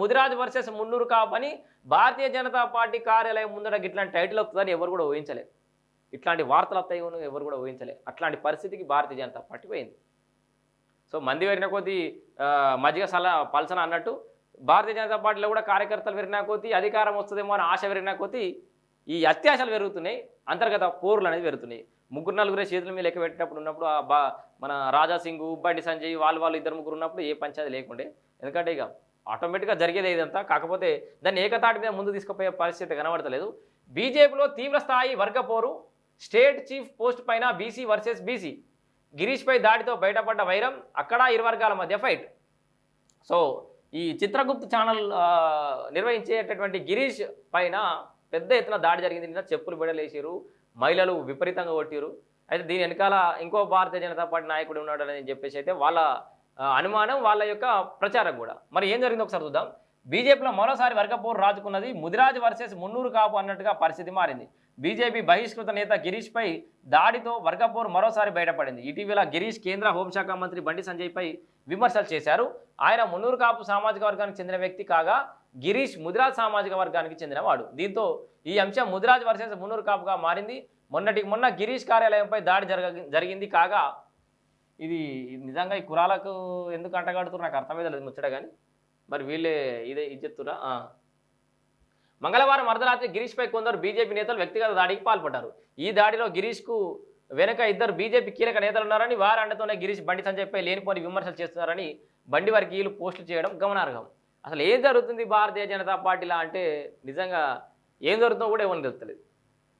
Mudiraj versus Munnuru కాపని Bharatiya Janata party కార్యాలయం ముందర ఇట్లాంటి టైటిల్ వస్తుందని ఎవరు కూడా ఊహించలే. ఇట్లాంటి వార్తలు వస్తాయి ఎవరు కూడా ఊహించలేదు అట్లాంటి పరిస్థితికి భారతీయ జనతా పార్టీ పోయింది. సో మంది పెరిగిన కొద్దీ మజ్జిగ సల పల్సన అన్నట్టు భారతీయ జనతా పార్టీలో కూడా కార్యకర్తలు పెరిగినా కొద్దీ అధికారం వస్తుందేమో అని ఆశ పెరిగినా కొద్దీ ఈ అత్యాశలు పెరుగుతున్నాయి. అంతర్గత పోరులు అనేది పెరుగుతున్నాయి. ముగ్గురు నలుగురే చేతుల మీద లెక్క పెట్టినప్పుడు ఉన్నప్పుడు మన రాజా సింగ్ సంజయ్ వాళ్ళు వాళ్ళు ఇద్దరు ముగ్గురు ఉన్నప్పుడు ఏ పంచాయతీ లేకుండే. ఎందుకంటే ఇక ఆటోమేటిక్గా జరిగేది ఇదంతా. కాకపోతే దాన్ని ఏకతాటి మీద ముందు తీసుకుపోయే పరిస్థితి కనబడతలేదు. బీజేపీలో తీవ్ర స్థాయి వర్గ పోరు స్టేట్ చీఫ్ పోస్ట్ పైన బీసీ వర్సెస్ బీసీ. గిరీష్పై దాడితో బయటపడ్డ వైరం అక్కడ ఇరు వర్గాల మధ్య ఫైట్. సో ఈ చిత్రగుప్త్ ఛానల్ నిర్వహించేటటువంటి గిరీష్ పైన పెద్ద ఎత్తున దాడి జరిగింది. నిన్న చెప్పులు బిడలేసారు మహిళలు విపరీతంగా కొట్టారు. అయితే దీని వెనకాల ఇంకో భారతీయ జనతా పార్టీ నాయకుడు ఉన్నాడని చెప్పేసి అయితే వాళ్ళ అనుమానం వాళ్ళ యొక్క ప్రచారం కూడా. మరి ఏం జరిగిందో ఒకసారి చూద్దాం. బీజేపీలో మరోసారి వర్గపోరు రాజుకున్నది ముదిరాజ్ వర్సెస్ మున్నూరు కాపు అన్నట్టుగా పరిస్థితి మారింది. బీజేపీ బహిష్కృత నేత గిరీష్పై దాడితో వర్గపోరు మరోసారి బయటపడింది. ఇటీవల గిరీష్ కేంద్ర హోంశాఖ మంత్రి బండి సంజయ్పై విమర్శలు చేశారు. ఆయన మున్నూరు కాపు సామాజిక వర్గానికి చెందిన వ్యక్తి కాగా గిరీష్ ముదిరాజ్ సామాజిక వర్గానికి చెందినవాడు. దీంతో ఈ అంశం ముదిరాజ్ వర్సెస్ మున్నూరు కాపుగా మారింది. మొన్నటికి మొన్న గిరీష్ కార్యాలయంపై దాడి జరగ జరిగింది కాగా ఇది నిజంగా ఈ కులాలకు ఎందుకు అంటగాడుతున్నారు నాకు అర్థమైతే లేదు ముచ్చట కానీ మరి వీళ్ళే ఇదే ఇది చెప్తురా? మంగళవారం అర్ధరాత్రి గిరీష్పై కొందరు బీజేపీ నేతలు వ్యక్తిగత దాడికి పాల్పడ్డారు. ఈ దాడిలో గిరీష్కు వెనుక ఇద్దరు బీజేపీ కీలక నేతలు ఉన్నారని వారి అండతోనే గిరీష్ బండి సంజయ్పై లేనిపోని విమర్శలు చేస్తున్నారని బండి వర్గీయులు పోస్టులు చేయడం గమనార్హం. అసలు ఏం జరుగుతుంది భారతీయ జనతా పార్టీలా అంటే నిజంగా ఏం జరుగుతుందో కూడా ఏమని తెలుస్తలేదు.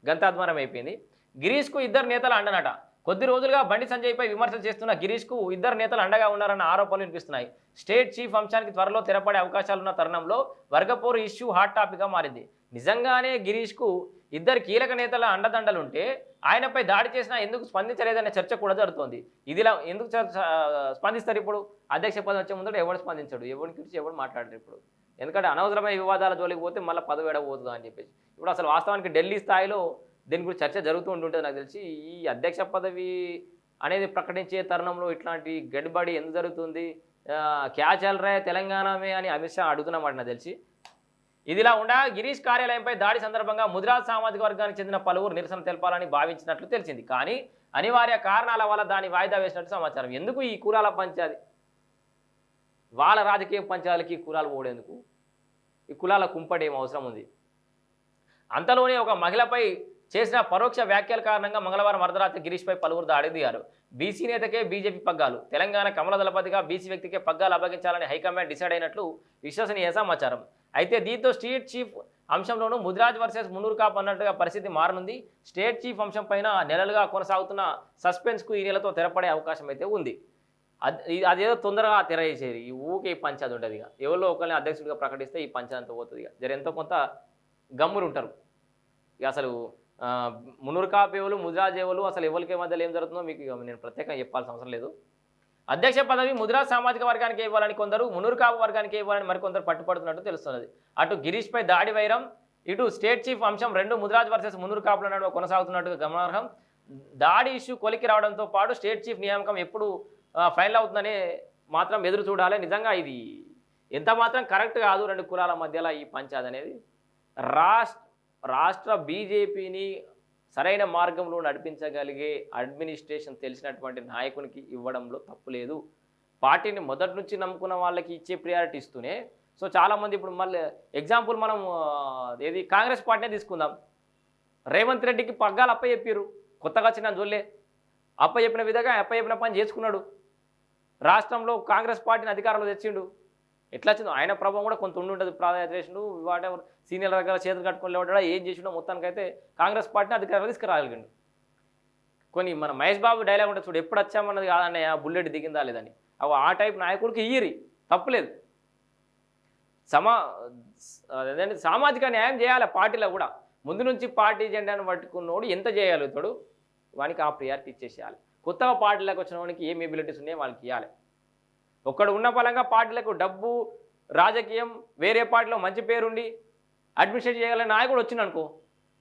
గంతాద్వారం అయిపోయింది. గిరీష్కు ఇద్దరు నేతలు అండనట. కొద్ది రోజులుగా బండి సంజయ్పై విమర్శలు చేస్తున్న గిరీష్కు ఇద్దరు నేతలు అండగా ఉన్నారన్న ఆరోపణలు వినిపిస్తున్నాయి. స్టేట్ చీఫ్ అంశానికి త్వరలో తెరపడే అవకాశాలున్న తరుణంలో వర్గపోరు ఇష్యూ హాట్ టాపిక్గా మారింది. నిజంగానే గిరీష్కు ఇద్దరు కీలక నేతల అండదండలుంటే ఆయనపై దాడి చేసినా ఎందుకు స్పందించలేదనే చర్చ కూడా జరుగుతోంది. ఇదిలా ఎందుకు చర్చ- స్పందిస్తారు ఇప్పుడు? అధ్యక్ష పదవి వచ్చే ముందు ఎవడు స్పందించాడు? ఎవరి గురించి ఎవడు మాట్లాడరు ఇప్పుడు? ఎందుకంటే అనవసరమైన వివాదాల జోలికి పోతే మళ్ళీ పదవి ఎడబోతుందా అని చెప్పేసి. ఇప్పుడు అసలు వాస్తవానికి ఢిల్లీ స్థాయిలో దీని గురించి చర్చ జరుగుతూ ఉంటుంటుంది నాకు తెలిసి ఈ అధ్యక్ష పదవి అనేది ప్రకటించే తరుణంలో ఇట్లాంటి గడిబడి ఎందుకు జరుగుతుంది? క్యాచ్ క్యా రే తెలంగాణమే అని అమిత్ షా అడుగుతున్నమాట నాకు తెలిసి. ఇదిలా ఉండగా గిరీష్ కార్యాలయంపై దాడి సందర్భంగా ముదిరాజ్ సామాజిక వర్గానికి చెందిన పలువురు నిరసన తెలపాలని భావించినట్లు తెలిసింది. కానీ అనివార్య కారణాల వల్ల దాన్ని వాయిదా వేసినట్టు సమాచారం. ఎందుకు ఈ కులాల పంచాది? వాళ్ళ రాజకీయ పంచాలకి కులాలు పోడేందుకు ఈ కులాల కుంపటి ఏం అవసరం ఉంది? అంతలోనే ఒక మహిళపై చేసిన పరోక్ష వ్యాఖ్యల కారణంగా మంగళవారం అర్ధరాత్రి గిరీష్పై పలువురు దాడి దిగారు బీసీ నేతకే బీజేపీ పగ్గాలు. తెలంగాణ కమల దళపతిగా బీసీ వ్యక్తికే పగ్గాలు అప్పగించాలని హైకమాండ్ డిసైడ్ అయినట్లు విశ్వసనీయ సమాచారం. అయితే దీంతో స్టేట్ చీఫ్ అంశంలోనూ ముదిరాజ్ వర్సెస్ మున్నూరు కాప్ అన్నట్టుగా పరిస్థితి మారనుంది. స్టేట్ చీఫ్ అంశం పైన నెలలుగా కొనసాగుతున్న సస్పెన్స్కు ఈ నెలతో తెరపడే అవకాశం అయితే ఉంది. అది అదేదో తొందరగా తెరవేసేది ఈ ఊకే ఈ పంచాయతీ ఉంటుంది ఇక. ఎవరో ఒకరిని అధ్యక్షుడిగా ప్రకటిస్తే ఈ పంచాయతీ పోతుంది ఇక. జర ఎంతో కొంత గమ్ములు ఉంటారు ఇక అసలు మునుర్కాపేవులు ముద్రాజేవులు అసలు ఎవరికి మధ్యలో ఏం జరుగుతుందో మీకు నేను ప్రత్యేకంగా చెప్పాల్సిన అవసరం లేదు. అధ్యక్ష పదవి ముద్రా సామాజిక వర్గానికి ఇవ్వాలని కొందరు మునుర్కాపు వర్గానికి ఇవ్వాలని మరికొందరు పట్టుపడుతున్నట్టు తెలుస్తున్నది. అటు గిరీష్పై దాడి వైరం ఇటు స్టేట్ చీఫ్ అంశం రెండు ముద్రాజ్ వర్సెస్ మునుర్కాపుల కాపుల నడుమ కొనసాగుతున్నట్టుగా గమనార్హం. దాడి ఇష్యూ కొలికి రావడంతో పాటు స్టేట్ చీఫ్ నియామకం ఎప్పుడు ఫైనల్ అవుతుందని మాత్రం ఎదురు చూడాలి. నిజంగా ఇది ఎంత మాత్రం కరెక్ట్ కాదు రెండు కులాల మధ్యలో ఈ పంచాయత్ అనేది. రాష్ట్ర రాష్ట్ర బీజేపీని సరైన మార్గంలో నడిపించగలిగే అడ్మినిస్ట్రేషన్ తెలిసినటువంటి నాయకునికి ఇవ్వడంలో తప్పు లేదు. పార్టీని మొదటి నుంచి నమ్ముకున్న వాళ్ళకి ఇచ్చే ప్రియారిటీ ఇస్తూనే సో చాలామంది ఇప్పుడు మళ్ళీ ఎగ్జాంపుల్ మనం ఏది కాంగ్రెస్ పార్టీనే తీసుకుందాం. రేవంత్ రెడ్డికి పగ్గాలు అప్ప చెప్పారు కొత్తగా వచ్చిన జోలే అప్ప చెప్పిన విధంగా అప్ప చెప్పిన పని చేసుకున్నాడు. రాష్ట్రంలో కాంగ్రెస్ పార్టీని అధికారంలో తెచ్చిండు. ఎట్లా వచ్చిందో? ఆయన ప్రభావం కూడా కొంత ఉండి ఉంటుంది. ప్రాధాన్యత చేసిండు వాట్ సీనియర్ దగ్గర చేతులు కట్టుకొని లేవడా ఏం చేసిండో మొత్తానికైతే కాంగ్రెస్ పార్టీని అధికారంలో తీసుకురాగలిగిండు. కొన్ని మన మహేష్ బాబు డైలాగ్ ఉంటుంది చూడు ఎప్పుడు వచ్చామన్నది కాదన్నయ్య బుల్లెట్ దిగిందా లేదని. అవి ఆ టైప్ నాయకుడికి ఇయ్యరి తప్పులేదు. సమా అదేంటి సామాజిక న్యాయం చేయాలి పార్టీలో కూడా. ముందు నుంచి పార్టీ జెండాను పట్టుకున్నోడు ఎంత చేయగలుగుతాడు వానికి ఆ ప్రియారిటీ ఇచ్చేసేయాలి. కొత్తగా పార్టీలకు వచ్చిన వానికి ఏం ఎబిలిటీస్ ఉన్నాయో వాళ్ళకి ఇవ్వాలి ఒక్కడు ఉన్న పలంగా పార్టీలకు డబ్బు రాజకీయం వేరే పార్టీలో మంచి పేరుండి అడ్మినిస్ట్రేట్ చేయగల నాయకుడు వచ్చిండు అనుకో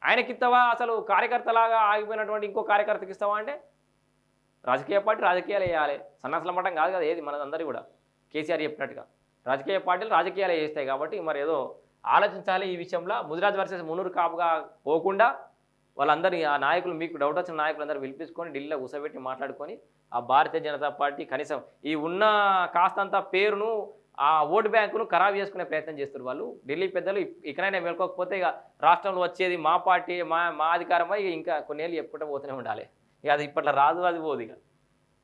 ఆయనకి ఇస్తావా? అసలు కార్యకర్తలాగా ఆగిపోయినటువంటి ఇంకో కార్యకర్తకి ఇస్తావా అంటే? రాజకీయ పార్టీ రాజకీయాలు వేయాలి సన్నాసుల మఠం కాదు కదా ఏది? మనదందరి కూడా. కేసీఆర్ చెప్పినట్టుగా. రాజకీయ పార్టీలు రాజకీయాలు చేస్తాయి కాబట్టి మరి ఏదో ఆలోచించాలి ఈ విషయంలో. ముదిరాజ్ వర్సెస్ మునూరు కాపుగా పోకుండా వాళ్ళందరూ ఆ నాయకులు మీకు డౌట్ వచ్చిన నాయకులందరూ పిలిపించుకొని ఢిల్లీలో కూర్చోబెట్టి మాట్లాడుకొని ఆ భారతీయ జనతా పార్టీ కనీసం ఈ ఉన్న కాస్తంత పేరును ఆ ఓటు బ్యాంకును ఖరాబ్ చేసుకునే ప్రయత్నం చేస్తారు వాళ్ళు. ఢిల్లీ పెద్దలు ఇకనైనా మేల్కోకపోతే ఇక రాష్ట్రంలో వచ్చేది మా పార్టీ మా మా అధికారమై? ఇంకా కొన్నేళ్ళు చెప్పుకుంటూ పోతూనే ఉండాలి. ఇక అది ఇప్పట్లో రాదు అది పోదు ఇక.